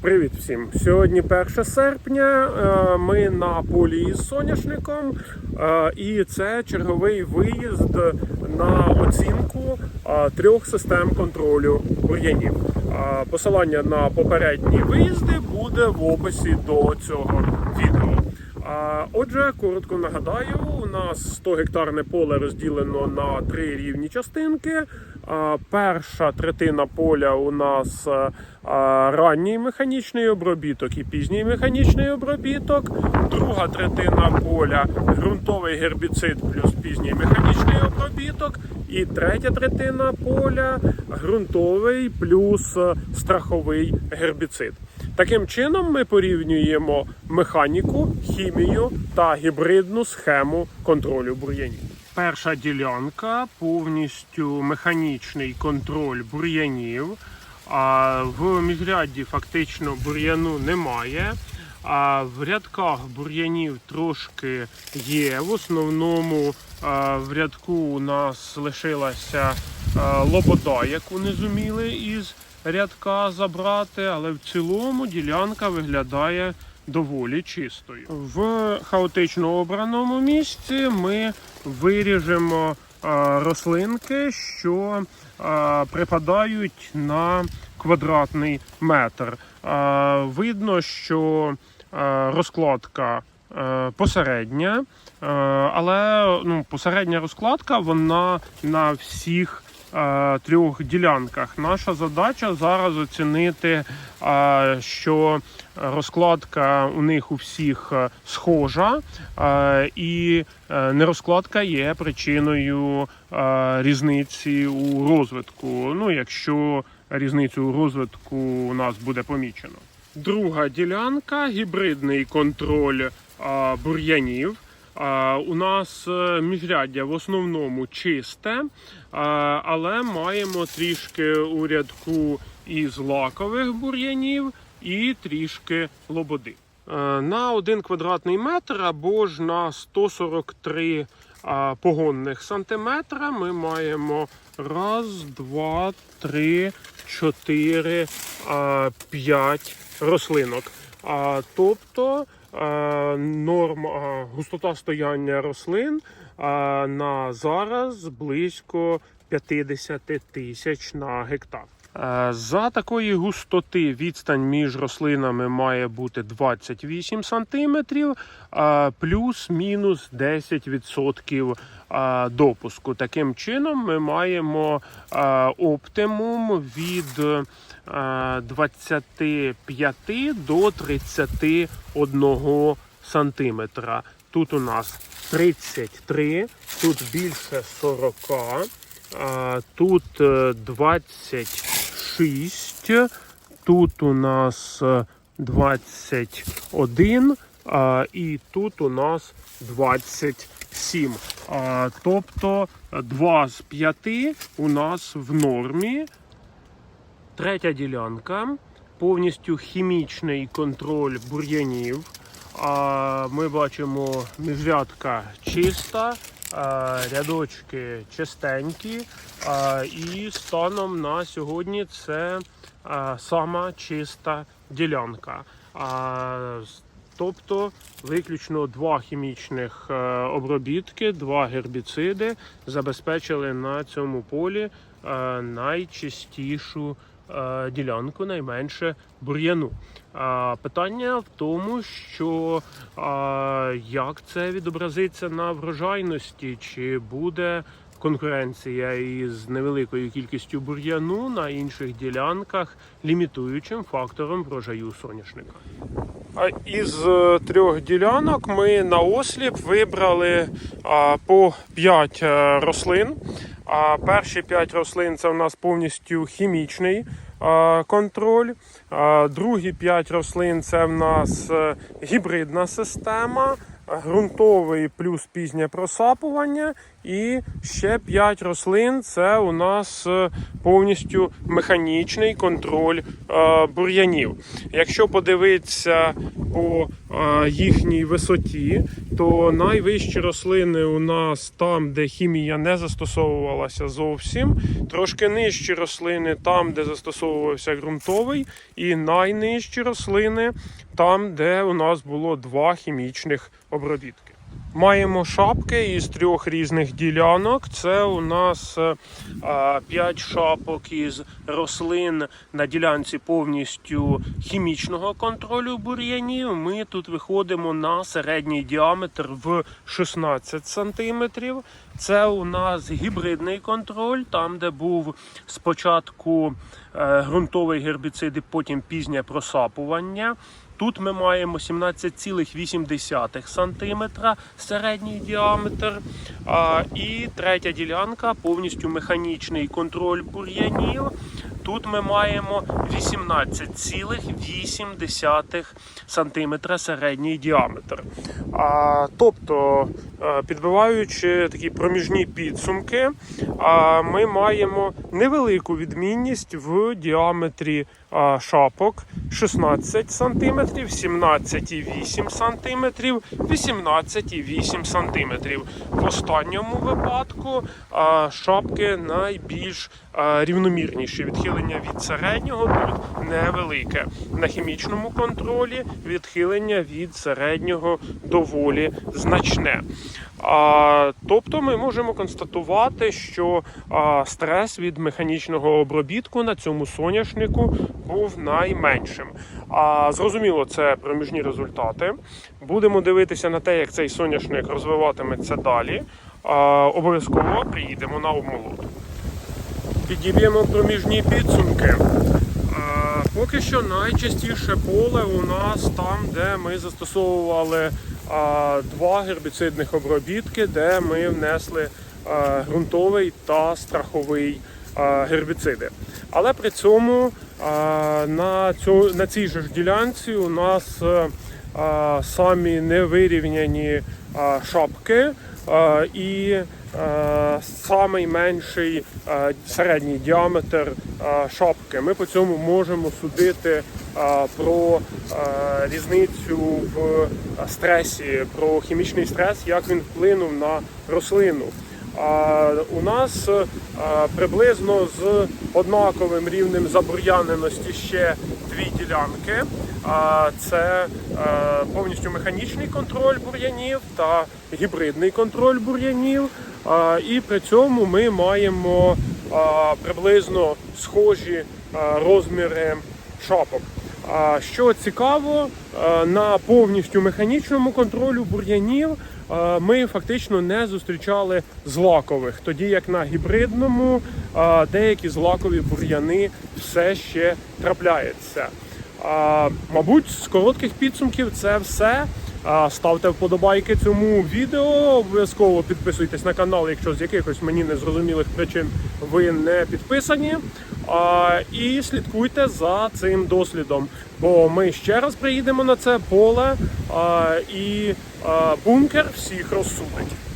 Привіт всім! Сьогодні 1 серпня. е, Ми на полі із соняшником, е, і це черговий виїзд на оцінку е, трьох систем контролю бур'янів. Посилання на попередні виїзди буде в описі до цього відео. Отже, коротко нагадаю, у нас 100 гектарне поле розділено на три рівні частинки. Перша третина поля у нас е, ранній механічний обробіток і пізній механічний обробіток. Друга третина поля ґрунтовий гербіцид плюс пізній механічний обробіток. І третя третина поля ґрунтовий плюс е, страховий гербіцид. Таким чином, ми порівнюємо механіку, хімію та гібридну схему контролю бур'янів. Перша ділянка повністю механічний контроль бур'янів. В міжрядді фактично бур'яну немає. А в рядках бур'янів трошки є. В основному в рядку у нас лишилася лобода, яку не зуміли із рядка забрати, але в цілому ділянка виглядає доволі чистою. В хаотично обраному місці ми виріжемо рослинки, що припадають на квадратний метр. Видно, що розкладка посередня, але ну, посередня розкладка вона на всіх трьох ділянках. Наша задача зараз оцінити, е, що розкладка у них у всіх е, схожа, е, і е, нерозкладка є причиною е, різниці у розвитку. Ну, якщо різницю у розвитку у нас буде помічено. Друга ділянка гібридний контроль бур'янів. У нас е, міжряддя в основному чисте, але маємо трішки у рядку із лакових бур'янів і трішки лободи. Е, На один квадратний метр або ж на 143 погонних сантиметра ми маємо раз, два, три, чотири, а, п'ять рослинок. Тобто а, норма густота стояння рослин на зараз близько 50 тисяч на гектар. Е, за такої густоти відстань між рослинами має бути 28 см, плюс-мінус 10% е, допуску. Таким чином, ми маємо е, оптимум від 25 до 31 см. Тут у нас 33, тут більше 40, тут 20. 6. Тут у нас е, 21. І тут у нас 27. Тобто 2 з 5 у нас в нормі. Третя ділянка. Повністю хімічний контроль бур'янів. Ми бачимо, міжрядка чиста рядочки чистенькі. І станом на сьогодні це сама чиста ділянка. Тобто виключно два хімічних е, обробітки, два гербіциди забезпечили на цьому полі е, найчистішу ділянку, найменше бур'яну. А, Питання в тому, що як це відобразиться на врожайності, чи буде конкуренція із невеликою кількістю бур'яну на інших ділянках, лімітуючим фактором врожаю соняшника. А Із е, трьох ділянок ми на осліп вибрали по 5 рослин. А перші 5 рослин це у нас повністю хімічний а, контроль. А, другі 5 рослин це в нас е, гібридна система, ґрунтовий плюс пізнє просапування. І ще 5 рослин це у нас е, повністю механічний контроль е, бур'янів. Якщо подивитися по е, їхній висоті, то найвищі рослини у нас там, де хімія не застосовувалася зовсім, трошки нижчі рослини там, де застосовувався ґрунтовий, і найнижчі рослини там, де у нас було два хімічних обробітки. Маємо шапки із трьох різних ділянок. Це у нас е, а, п'ять шапок із рослин на ділянці повністю хімічного контролю бур'янів. Ми тут виходимо на середній діаметр в 16 см. Це у нас гібридний контроль, там, де був спочатку е, ґрунтовий гербіцид, і потім пізнє просапування. Тут ми маємо 17,8 см середній діаметр. І третя ділянка повністю механічний контроль бур'янів. Тут ми маємо 18,8 см середній діаметр. А, тобто, е, підбиваючи такі проміжні підсумки, ми маємо невелику відмінність в діаметрі шапок 16 см, 17,8 см, 18,8 см. В останньому випадку шапки найбільш рівномірніші. Відхилення від середнього тут невелике. На хімічному контролі відхилення від середнього доволі значне. Тобто ми можемо констатувати, що стрес від механічного обробітку на цьому соняшнику був найменшим. А зрозуміло, це проміжні результати. Будемо дивитися на те, як цей соняшник розвиватиметься далі. Обов'язково приїдемо на обмолот. Підіб'ємо проміжні підсумки. Поки що найчастіше поле у нас там, де ми застосовували два гербіцидних обробітки, де ми внесли ґрунтовий та страховий гербіциди. Але при цьому на, цю, на цій же ж ділянці у нас е, самі невирівняні шапки і е, самий менший е, середній діаметр шапки. Ми по цьому можемо судити про різницю в стресі, про хімічний стрес, як він вплинув на рослину. У нас е, приблизно з однаковим рівнем забур'яненості ще дві ділянки. Це е, повністю механічний контроль бур'янів та гібридний контроль бур'янів. І при цьому ми маємо приблизно схожі розміри шапок. Що цікаво, е, на повністю механічному контролю бур'янів е, ми фактично не зустрічали злакових, тоді як на гібридному е, деякі злакові бур'яни все ще трапляються. Мабуть, з коротких підсумків це все. Ставте вподобайки цьому відео. Обов'язково підписуйтесь на канал, якщо з якихось мені незрозумілих причин ви не підписані. І слідкуйте за цим дослідом. Бо ми ще раз приїдемо на це поле і бункер всіх розсудить.